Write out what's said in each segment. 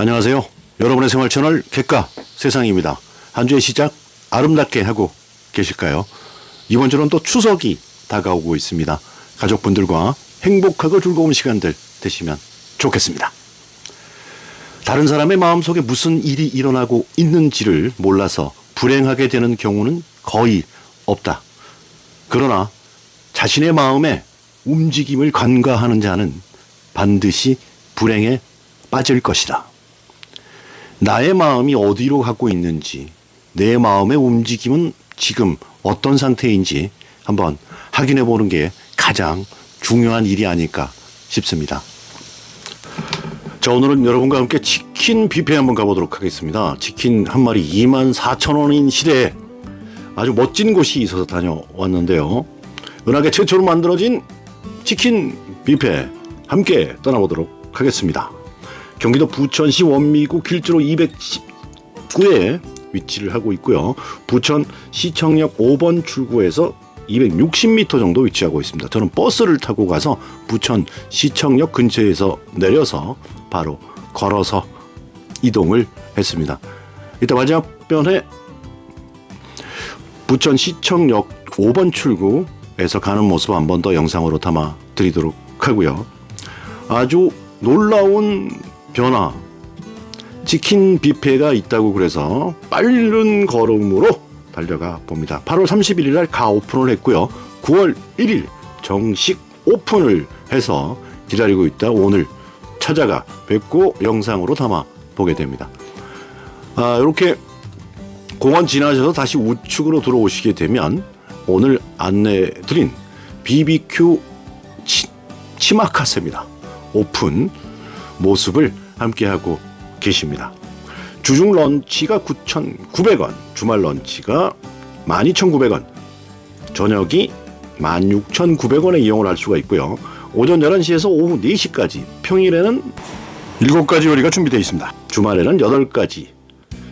안녕하세요. 여러분의 생활 채널 객가 세상입니다. 한 주의 시작 아름답게 하고 계실까요? 이번 주는 또 추석이 다가오고 있습니다. 가족분들과 행복하고 즐거운 시간들 되시면 좋겠습니다. 다른 사람의 마음속에 무슨 일이 일어나고 있는지를 몰라서 불행하게 되는 경우는 거의 없다. 그러나 자신의 마음에 움직임을 간과하는 자는 반드시 불행에 빠질 것이다. 나의 마음이 어디로 가고 있는지, 내 마음의 움직임은 지금 어떤 상태인지 한번 확인해 보는 게 가장 중요한 일이 아닐까 싶습니다. 자, 오늘은 여러분과 함께 치킨 뷔페 한번 가보도록 하겠습니다. 치킨 한 마리 2만 4천 원인 시대에 아주 멋진 곳이 있어서 다녀왔는데요. 은하계 최초로 만들어진 치킨 뷔페 함께 떠나보도록 하겠습니다. 경기도 부천시 원미구 길주로 219에 위치를 하고 있고요. 부천 시청역 5번 출구에서 260m 정도 위치하고 있습니다. 저는 버스를 타고 가서 부천 시청역 근처에서 내려서 바로 걸어서 이동을 했습니다. 이따 맞은편에 부천 시청역 5번 출구에서 가는 모습 한번 더 영상으로 담아 드리도록 하고요. 아주 놀라운 변화. 치킨 뷔페가 있다고 그래서 빠른 걸음으로 달려가 봅니다. 8월 31일 날 가 오픈을 했고요. 9월 1일 정식 오픈을 해서 기다리고 있다 오늘 찾아가 뵙고 영상으로 담아 보게 됩니다. 아, 이렇게 공원 지나셔서 다시 우측으로 들어오시게 되면 오늘 안내 드린 BBQ 치, 치마카세입니다. 오픈 모습을 함께하고 계십니다. 주중 런치가 9,900원, 주말 런치가 12,900원, 저녁이 16,900원에 이용을 할 수가 있고요. 오전 11시에서 오후 4시까지, 평일에는 7가지 요리가 준비되어 있습니다. 주말에는 8가지,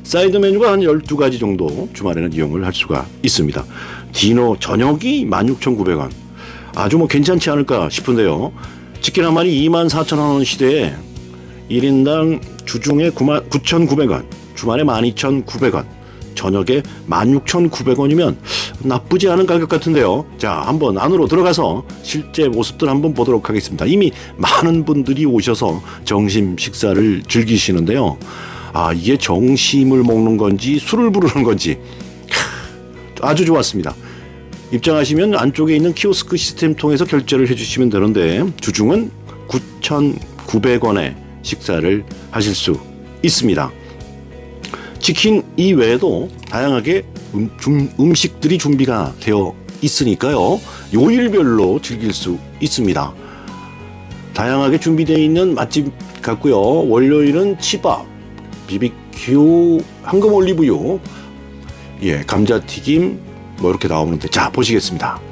사이드 메뉴가 한 12가지 정도 주말에는 이용을 할 수가 있습니다. 디너 저녁이 16,900원. 아주 뭐 괜찮지 않을까 싶은데요. 치킨 한 마리 24,000원 시대에 1인당 주중에 9,900원, 주말에 12,900원, 저녁에 16,900원이면 나쁘지 않은 가격 같은데요. 자, 한번 안으로 들어가서 실제 모습들 한번 보도록 하겠습니다. 이미 많은 분들이 오셔서 점심 식사를 즐기시는데요. 아, 이게 정심을 먹는 건지 술을 부르는 건지 아주 좋았습니다. 입장하시면 안쪽에 있는 키오스크 시스템 통해서 결제를 해주시면 되는데 주중은 9,900원에 식사를 하실 수 있습니다. 치킨 이외에도 다양하게 음, 중, 음식들이 준비가 되어 있으니까요. 요일별로 즐길 수 있습니다. 다양하게 준비되어 있는 맛집 같고요. 월요일은 치밥, 비비큐, 황금 올리브유, 예, 감자튀김 뭐 이렇게 나오는데 자 보시겠습니다.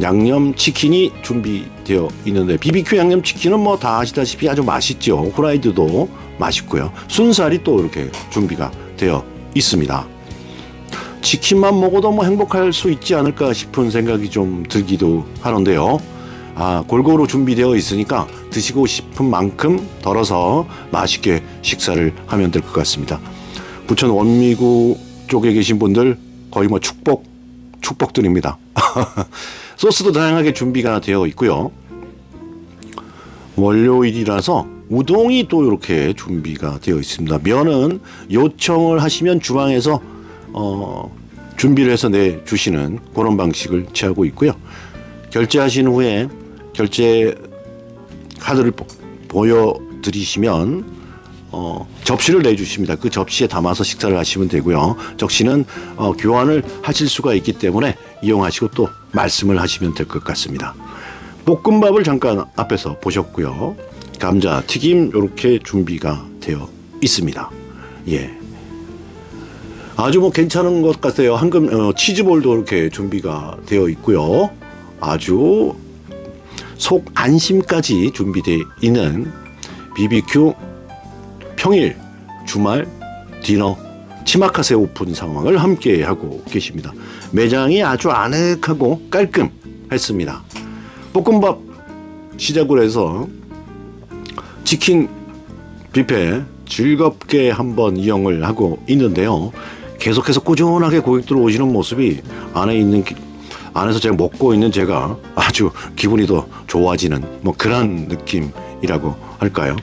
양념 치킨이 준비되어 있는데 비비큐 양념 치킨은 뭐 다 아시다시피 아주 맛있죠. 후라이드도 맛있고요. 순살이 또 이렇게 준비가 되어 있습니다. 치킨만 먹어도 뭐 행복할 수 있지 않을까 싶은 생각이 좀 들기도 하는데요. 아, 골고루 준비되어 있으니까 드시고 싶은 만큼 덜어서 맛있게 식사를 하면 될 것 같습니다. 부천 원미구 쪽에 계신 분들 거의 뭐 축복, 축복드립니다. 소스도 다양하게 준비가 되어 있고요. 월요일이라서 우동이 또 이렇게 준비가 되어 있습니다. 면은 요청을 하시면 주방에서 어, 준비를 해서 내 주시는 그런 방식을 취하고 있고요. 결제하신 후에 결제 카드를 보- 보여드리시면 어, 접시를 내주십니다. 그 접시에 담아서 식사를 하시면 되고요. 접시는 어, 교환을 하실 수가 있기 때문에 이용하시고 또 말씀을 하시면 될 것 같습니다. 볶음밥을 잠깐 앞에서 보셨고요. 감자 튀김 이렇게 준비가 되어 있습니다. 예. 아주 뭐 괜찮은 것 같아요. 황금 어, 치즈볼도 이렇게 준비가 되어 있고요. 아주 속 안심까지 준비되어 있는 BBQ 평일, 주말, 디너, 치마카세 오픈 상황을 함께 하고 계십니다. 매장이 아주 아늑하고 깔끔했습니다. 볶음밥 시작으로 해서 치킨 뷔페 즐겁게 한번 이용을 하고 있는데요. 계속해서 꾸준하게 고객들 오시는 모습이 안에 있는 기- 안에서 제가 먹고 있는 제가 아주 기분이 더 좋아지는 뭐 그런 느낌이라고 할까요?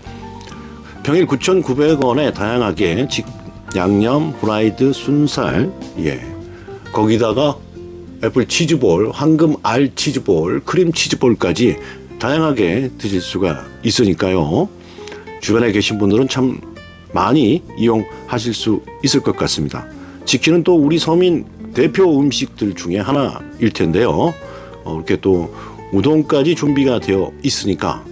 평일 9,900원에 다양하게 직 양념, 프라이드, 순살, 예. 거기다가 애플 치즈볼, 황금 알 치즈볼, 크림 치즈볼까지 다양하게 드실 수가 있으니까요. 주변에 계신 분들은 참 많이 이용하실 수 있을 것 같습니다. 치킨은 또 우리 서민 대표 음식들 중에 하나일 텐데요. 어, 이렇게 또 우동까지 준비가 되어 있으니까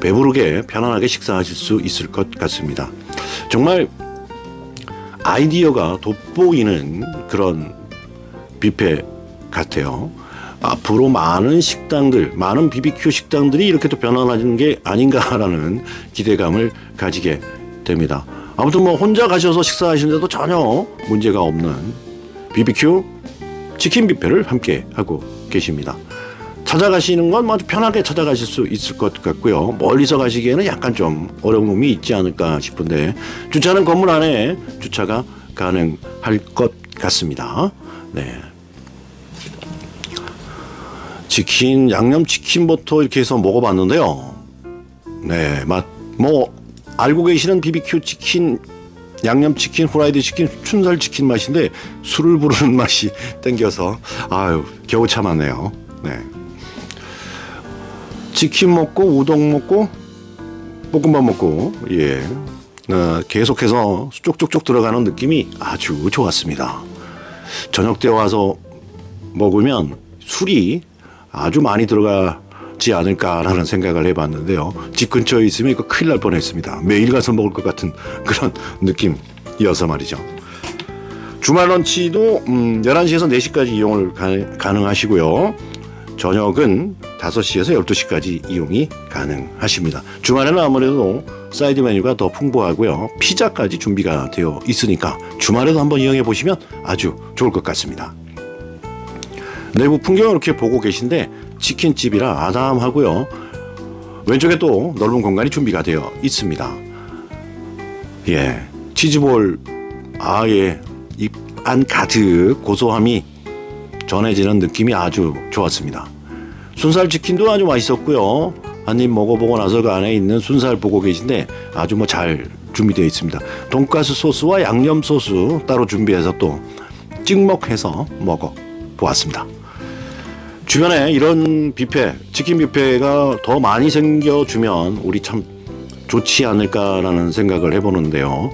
배부르게 편안하게 식사하실 수 있을 것 같습니다. 정말 아이디어가 돋보이는 그런 뷔페 같아요. 앞으로 많은 식당들, 많은 비비큐 식당들이 이렇게 또 변화하는 게 아닌가라는 기대감을 가지게 됩니다. 아무튼 뭐 혼자 가셔서 식사하시는데도 전혀 문제가 없는 비비큐 치킨 뷔페를 함께 하고 계십니다. 찾아가시는 건 아주 편하게 찾아가실 수 있을 것 같고요. 멀리서 가시기에는 약간 좀 어려움이 있지 않을까 싶은데 주차는 건물 안에 주차가 가능할 것 같습니다. 네. 치킨 양념 치킨부터 이렇게 해서 먹어봤는데요. 네, 맛 뭐 알고 계시는 비비큐 치킨 양념 치킨, 후라이드 치킨, 춘살 치킨 맛인데 술을 부르는 맛이 땡겨서 아유 겨우 참았네요. 네. 치킨 먹고 우동 먹고 볶음밥 먹고 예 어, 계속해서 쪽쪽쪽 들어가는 느낌이 아주 좋았습니다. 저녁 때 와서 먹으면 술이 아주 많이 들어가지 않을까라는 생각을 해봤는데요. 집 근처에 있으면 이거 큰일 날 뻔했습니다. 매일 가서 먹을 것 같은 그런 느낌이어서 말이죠. 주말 런치도 음, 11시에서 4시까지 이용을 가, 가능하시고요. 저녁은 5시에서 12시까지 이용이 가능하십니다. 주말에는 아무래도 사이드 메뉴가 더 풍부하고요. 피자까지 준비가 되어 있으니까 주말에도 한번 이용해 보시면 아주 좋을 것 같습니다. 내부 풍경을 이렇게 보고 계신데 치킨집이라 아담하고요. 왼쪽에 또 넓은 공간이 준비가 되어 있습니다. 예, 치즈볼 아예 입안 가득 고소함이 전해지는 느낌이 아주 좋았습니다. 순살 치킨도 아주 맛있었고요. 한 입 먹어보고 나서 그 안에 있는 순살 보고 계신데 아주 뭐 잘 준비되어 있습니다. 돈가스 소스와 양념 소스 따로 준비해서 또 찍먹해서 먹어 보았습니다. 주변에 이런 뷔페, 치킨 뷔페가 더 많이 생겨주면 우리 참 좋지 않을까라는 생각을 해보는데요.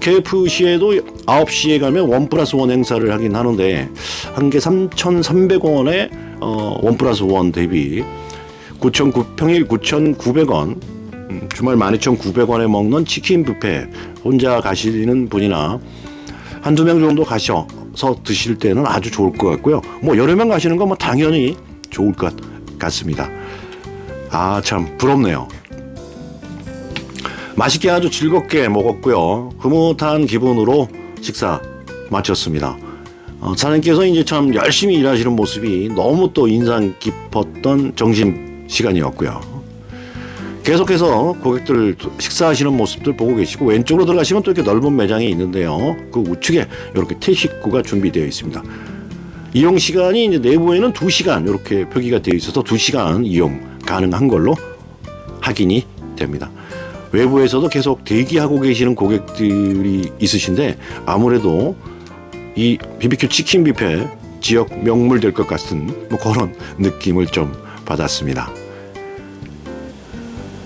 KFC에도 9시에 가면 원 플러스 원 행사를 하긴 하는데 한 개 3,300원에 어, 원 플러스 원 대비 9,900 평일 9,900원 음, 주말 12,900원에 먹는 치킨 뷔페 혼자 가시는 분이나 한두 명 정도 가셔서 드실 때는 아주 좋을 것 같고요. 뭐 여러 명 가시는 건 뭐 당연히 좋을 것 같습니다. 아 참 부럽네요. 맛있게 아주 즐겁게 먹었고요. 흐뭇한 기분으로 식사 마쳤습니다. 어, 사장님께서 이제 참 열심히 일하시는 모습이 너무 또 인상 깊었던 점심 시간이었고요. 계속해서 고객들 식사하시는 모습들 보고 계시고 왼쪽으로 들어가시면 또 이렇게 넓은 매장이 있는데요. 그 우측에 이렇게 태식구가 준비되어 있습니다. 이용 시간이 이제 내부에는 2시간 이렇게 표기가 되어 있어서 2시간 이용 가능한 걸로 확인이 됩니다. 외부에서도 계속 대기하고 계시는 고객들이 있으신데 아무래도 이 BBQ 치킨 뷔페 지역 명물 될 것 같은 뭐 그런 느낌을 좀 받았습니다.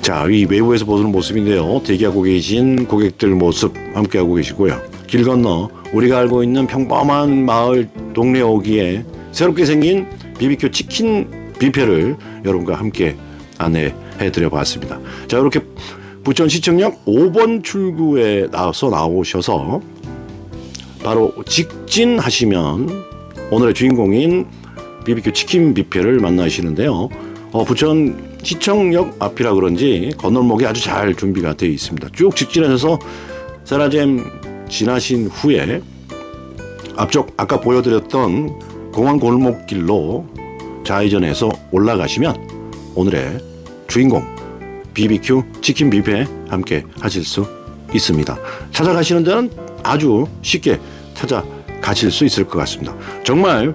자, 이 외부에서 보는 모습인데요. 대기하고 계신 고객들 모습 함께하고 계시고요. 길 건너 우리가 알고 있는 평범한 마을 동네 오기에 새롭게 생긴 BBQ 치킨 뷔페를 여러분과 함께 안내해 드려 봤습니다. 자, 이렇게 부천 시청역 5번 출구에 나와서 나오셔서 바로 직진하시면 오늘의 주인공인 BBQ 치킨 뷔페를 만나시는데요. 어, 부천 시청역 앞이라 그런지 건널목이 아주 잘 준비가 되어 있습니다. 쭉 직진하셔서 세라젬 지나신 후에 앞쪽 아까 보여드렸던 공항 골목길로 좌회전해서 올라가시면 오늘의 주인공 BBQ 치킨 뷔페 함께 하실 수 있습니다. 찾아가시는 데는 아주 쉽게 찾아가실 수 있을 것 같습니다. 정말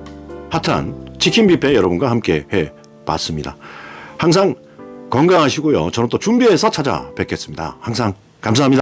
핫한 치킨 뷔페 여러분과 함께 해 봤습니다. 항상 건강하시고요. 저는 또 준비해서 찾아뵙겠습니다. 항상 감사합니다.